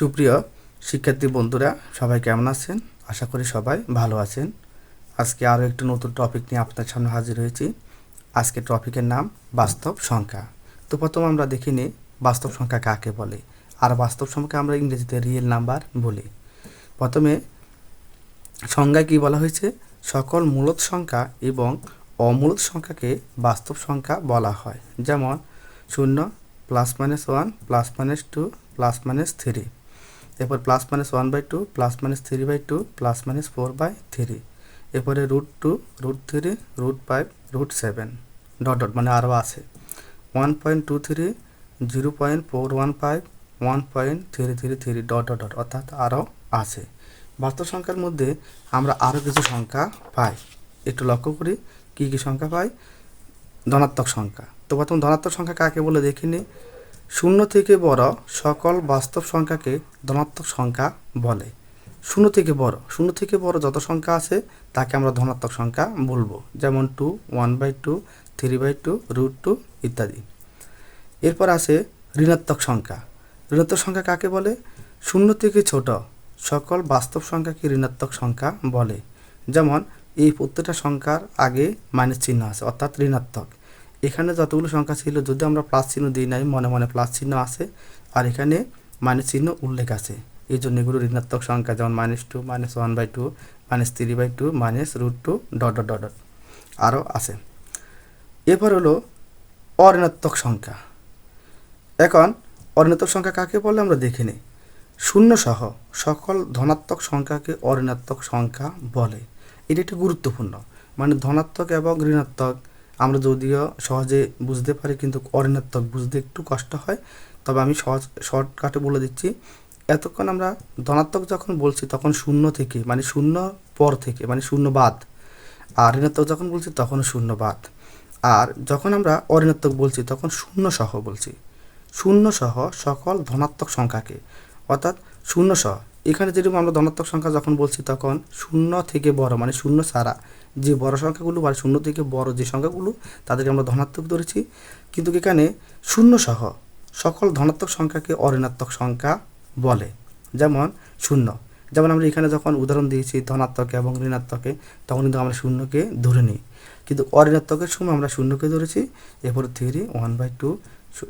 সুপ্রিয় শিক্ষার্থী বন্ধুরা, সবাই কেমন আছেন? আশা করি সবাই ভালো আছেন। আজকে আরও একটি নতুন টপিক নিয়ে আপনার সামনে হাজির হয়েছি। আজকে টপিকের নাম বাস্তব সংখ্যা। তো প্রথম আমরা দেখে নিই, বাস্তব সংখ্যা কাকে বলে? আর বাস্তব সংখ্যা আমরা ইংরেজিতে রিয়েল নাম্বার বলি। প্রথমে, সংজ্ঞায় কী বলা হয়েছে? সকল মূলত সংখ্যা এবং অমূলত সংখ্যাকে বাস্তব সংখ্যা বলা হয়। যেমন, শূন্য plus minus one plus minus two plus minus three এরপর plus minus one by two plus minus three by two plus minus four by three এরপরে root two root three root five root seven dot dot মানে আরও আছে। One point two three zero point four one five one point three three three dot dot dot অর্থাৎ আরও আছে। বাস্তব সংখ্যার মধ্যে আমরা আরও কিছু সংখ্যা পাই। একটু লক্ষ্য করি, কী কী সংখ্যা পাই? ধনাত্মক সংখ্যা। তো প্রথম ধনাত্মক সংখ্যা কাকে বলে দেখিনি? শূন্য থেকে বড় সকল বাস্তব সংখ্যাকে ধনাত্মক সংখ্যা বলে। শূন্য থেকে বড়, শূন্য থেকে বড় যত সংখ্যা আছে, তাকে আমরা ধনাত্মক সংখ্যা বলব। যেমন two, one by two, three by two, root two ইত্যাদি। এরপর আছে ঋণাত্মক সংখ্যা। ঋণাত্মক সংখ্যা কাকে বলে? শূন্য থেকে ছোট সকল বাস্তব সংখ্যাকে ঋণাত্মক সংখ্যা বলে। যেমন এই প্রত্যেকটা সংখ্যার আগে মাইনাস চিহ্ন আছে, অর্থাৎ ঋণাত্মক। এখানে যতগুলো সংখ্যা ছিল, যদি আমরা প্লাস চিহ্ন দিই নাই, মনে মনে প্লাস চিহ্ন আছে। আর এখানে মাইনাস চিহ্ন উল্লেখ আছে। এই জন্য এগুলো ঋণাত্মক সংখ্যা, যেমন minus two minus one by two minus three by two minus root two dot dot dot আরও আছে। এরপর হলো অঋণাত্মক সংখ্যা। এখন অঋণাত্মক সংখ্যা কাকে বলে আমরা দেখে নিই। শূন্য সহ সকল ধনাত্মক সংখ্যাকে অঋণাত্মক সংখ্যা বলে। এটি একটি গুরুত্বপূর্ণ। মানে ধনাত্মক এবং ঋণাত্মক আমরা যদিও সহজে বুঝতে পারি, কিন্তু অঋণাত্মক বুঝতে একটু কষ্ট হয়। তবে আমি সহজ, শর্টকাটে বলে দিচ্ছি, এতক্ষণ আমরা ধনাত্মক যখন বলছি, তখন শূন্য থেকে মানে শূন্য পর থেকে মানে শূন্য বাদ। আর ঋণাত্মক যখন বলছি, তখন শূন্য বাদ। আর যখন আমরা অঋণাত্মক বলছি, তখন শূন্য সহ বলছি। শূন্য সহ সকল ধনাত্মক সংখ্যাকে, অর্থাৎ শূন্য সহ। এখানে যেরকম আমরা ধনাত্মক সংখ্যা যখন বলছি তখন শূন্য থেকে বড় মানে শূন্য ছাড়া যে বড় সংখ্যাগুলো বা শূন্য থেকে বড় যে সংখ্যাগুলো, তাদেরকে আমরা ধনাত্মক ধরেছি। কিন্তু এখানে শূন্য সহ সকল ধনাত্মক সংখ্যাকে অঋণাত্মক সংখ্যা বলে। যেমন শূন্য। যেমন আমরা এখানে যখন উদাহরণ দিয়েছি ধনাত্মকে এবং ঋণাত্মকে, তখন কিন্তু আমরা শূন্যকে ধরে নিই। কিন্তু অঋণাত্মকের সময় আমরা শূন্যকে ধরেছি। এরপরে থ্রি ওয়ান বাই টু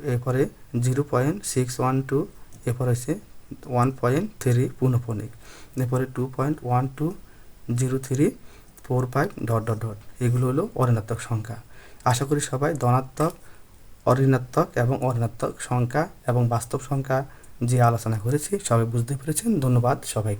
এরপরে zero point six one two এরপর হচ্ছে ওয়ান পয়েন্ট থ্রি পূর্ণপণিক এরপরে two point one two zero three four five dot dot dot এগুলো হলো অঋণাত্মক সংখ্যা। আশা করি সবাই ধনাত্মক, অঋণাত্মক এবং অঋণাত্মক সংখ্যা এবং বাস্তব সংখ্যা যে আলোচনা করেছি, সবাই বুঝতে পেরেছেন। ধন্যবাদ সবাই